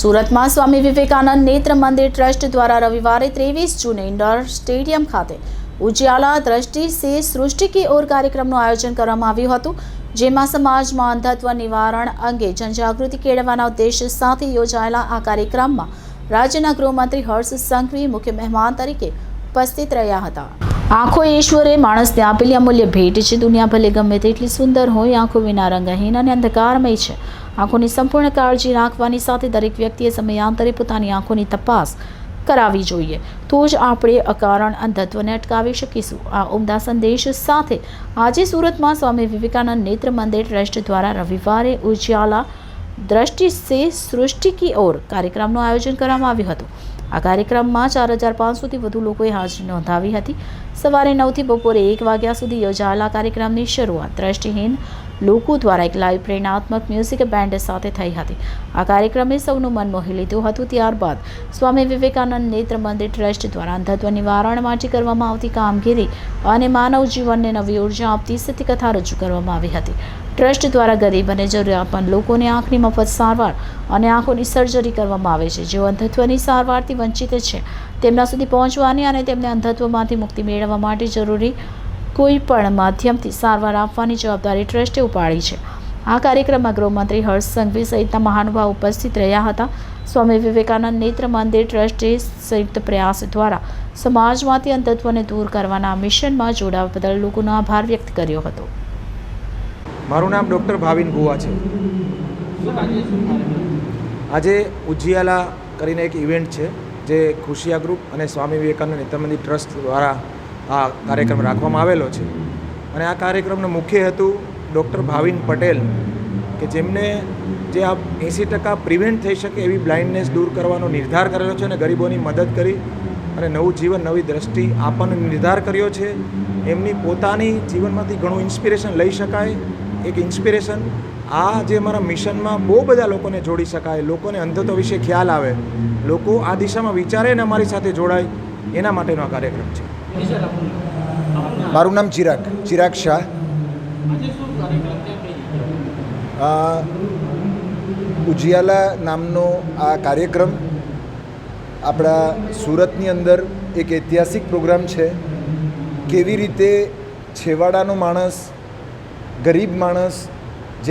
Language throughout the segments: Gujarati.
સુરતમાં સ્વામી વિવેકાનંદ નેત્ર મંદિર ટ્રસ્ટ દ્વારા રવિવારે ત્રેવીસ જૂને ઇન્ડોર સ્ટેડિયમ ખાતે ઉજ્યાલા દ્રષ્ટિ સે સૃષ્ટિ કી ઓર કાર્યક્રમનું આયોજન કરવામાં આવ્યું હતું, જેમાં સમાજમાં અંધત્વ નિવારણ અંગે જનજાગૃતિ કેળવવાના ઉદ્દેશ સાથે યોજાયેલા આ કાર્યક્રમમાં રાજ્યના ગૃહમંત્રી હર્ષ સંઘવી, મુખ્ય મહેમાન તરીકે ઉપસ્થિત રહ્યા હતા. આંખો ઈશ્વરે માણસને આપેલી અમૂલ્ય ભેટ છે. દુનિયા ભલે ગમે તેટલી સુંદર હોય, આંખો વિના રંગહીન અને અંધકારમય છે. આંખોની સંપૂર્ણ કાળજી રાખવાની સાથે દરેક વ્યક્તિએ સમયાંતરે પોતાની આંખોની તપાસ કરાવી જોઈએ. તો જ આપણે અકારણ અંધત્વને અટકાવી શકીશું. આ ઉમદા સંદેશ સાથે આજે સુરતમાં સ્વામી વિવેકાનંદ નેત્ર મંદિર ટ્રસ્ટ દ્વારા રવિવારે ઉજ્યાલા દ્રષ્ટિ સે સૃષ્ટિ કી ઓર કાર્યક્રમનું આયોજન કરવામાં આવ્યું હતું. આ કાર્યક્રમમાં ચાર હજાર પાંચસોથી વધુ લોકોએ હાજરી નોંધાવી હતી. સવારે નવથી બપોરે એક વાગ્યા સુધી યોજાયેલા કાર્યક્રમની શરૂઆત દ્રષ્ટિહીન લોકો દ્વારા એક લાઈવ પ્રેરણાત્મક મ્યુઝિક બેન્ડ સાથે થઈ હતી. આ કાર્યક્રમે સૌનું મન મોહી લીધું હતું ત્યારબાદ સ્વામી વિવેકાનંદ નેત્ર મંદિર ટ્રસ્ટ દ્વારા અંધત્વ નિવારણ માટે કરવામાં આવતી કામગીરી અને માનવ જીવનને નવી ઊર્જા આપતી સત્યકથા રજૂ કરવામાં આવી હતી. ટ્રસ્ટ દ્વારા ગરીબ અને જરૂરિયાતમંદ લોકોને આંખની મફત સારવાર અને આંખોની સર્જરી કરવામાં આવે છે. જેઓ અંધત્વની સારવારથી વંચિત છે, તેમના સુધી પહોંચવાની અને તેમને અંધત્વમાંથી મુક્તિ મેળવવા માટે જરૂરી કોઈ પણ માધ્યમથી સારવાર આપવાની જવાબદારી ટ્રસ્ટે ઉપાડી છે. આ કાર્યક્રમમાં ગૃહમંત્રી હર્ષ સંઘવી સહિતના મહાનુભાવ ઉપસ્થિત રહ્યા હતા. સ્વામી વિવેકાનંદ નેત્ર મંદિર ટ્રસ્ટે સંયુક્ત પ્રયાસ દ્વારા સમાજમાંથી અંધત્વને દૂર કરવાના મિશનમાં જોડાવા બદલ લોકોનો આભાર વ્યક્ત કર્યો હતો. મારું નામ ડૉક્ટર ભાવિન ગુવા છે. આજે ઉજ્જિયાલા કરીને એક ઇવેન્ટ છે, જે ખુશિયા ગ્રુપ અને સ્વામી વિવેકાનંદ નેત્રમંદિર ટ્રસ્ટ દ્વારા આ કાર્યક્રમ રાખવામાં આવેલો છે. અને આ કાર્યક્રમનો મુખ્ય હેતુ ડૉક્ટર ભાવિન પટેલ કે જેમને જે આ એંસી ટકા પ્રિવેન્ટ થઈ શકે એવી બ્લાઇન્ડનેસ દૂર કરવાનો નિર્ધાર કરેલો છે અને ગરીબોની મદદ કરી અને નવું જીવન, નવી દ્રષ્ટિ આપવાનો નિર્ધાર કર્યો છે. એમની પોતાની જીવનમાંથી ઘણું ઇન્સ્પિરેશન લઈ શકાય. એક ઇન્સ્પિરેશન આ જે અમારા મિશનમાં બહુ બધા લોકોને જોડી શકાય, લોકોને અંધત્વ વિશે ખ્યાલ આવે, લોકો આ દિશામાં વિચારે ને અમારી સાથે જોડાય, એના માટેનો આ કાર્યક્રમ છે. મારું નામ ચિરાગ ચિરાગ શાહ. ઉજિયાલા નામનો આ કાર્યક્રમ આપણા સુરતની અંદર એક ઐતિહાસિક પ્રોગ્રામ છે. કેવી રીતે છેવાડાનો માણસ, ગરીબ માણસ,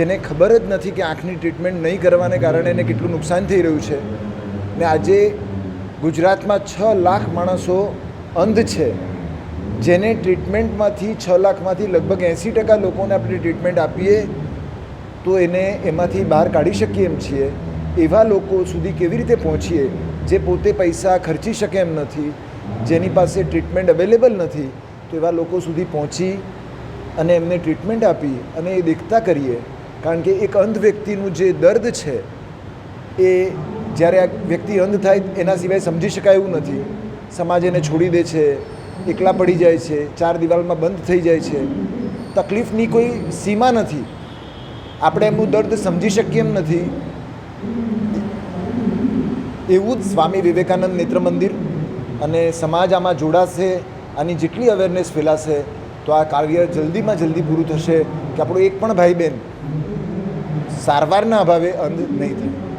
જેને ખબર જ નથી કે આંખની ટ્રીટમેન્ટ નહીં કરવાને કારણે એને કેટલું નુકસાન થઈ રહ્યું છે. ને આજે ગુજરાતમાં છ લાખ માણસો અંધ છે. જેને ટ્રીટમેન્ટમાંથી છ લાખમાંથી લગભગ એંસી ટકા લોકોને આપણે ટ્રીટમેન્ટ આપીએ, તો એને એમાંથી બહાર કાઢી શકીએ એમ છીએ. એવા લોકો સુધી કેવી રીતે પહોંચીએ, જે પોતે પૈસા ખર્ચી શકે એમ નથી, જેની પાસે ટ્રીટમેન્ટ અવેલેબલ નથી, તો એવા લોકો સુધી પહોંચી અને એમને ટ્રીટમેન્ટ આપી અને એ દેખતા કરીએ. કારણ કે એક અંધ વ્યક્તિનું જે દર્દ છે, એ જ્યારે આ વ્યક્તિ અંધ થાય એના સિવાય સમજી શકાય એવું નથી. સમાજ એને છોડી દે છે એકલા પડી જાય છે, ચાર દિવાલમાં બંધ થઈ જાય છે, તકલીફની કોઈ સીમા નથી. આપણે એમનું દર્દ સમજી શકીએ એમ નથી. એવું જ સ્વામી વિવેકાનંદ નેત્ર મંદિર અને સમાજ આમાં જોડાશે, આની જેટલી અવેરનેસ ફેલાશે, તો આ કાર્ય જલ્દીમાં જલ્દી પૂરું થશે કે આપણો એક પણ ભાઈ બહેન સારવારના અભાવે અંધ નહીં થાય.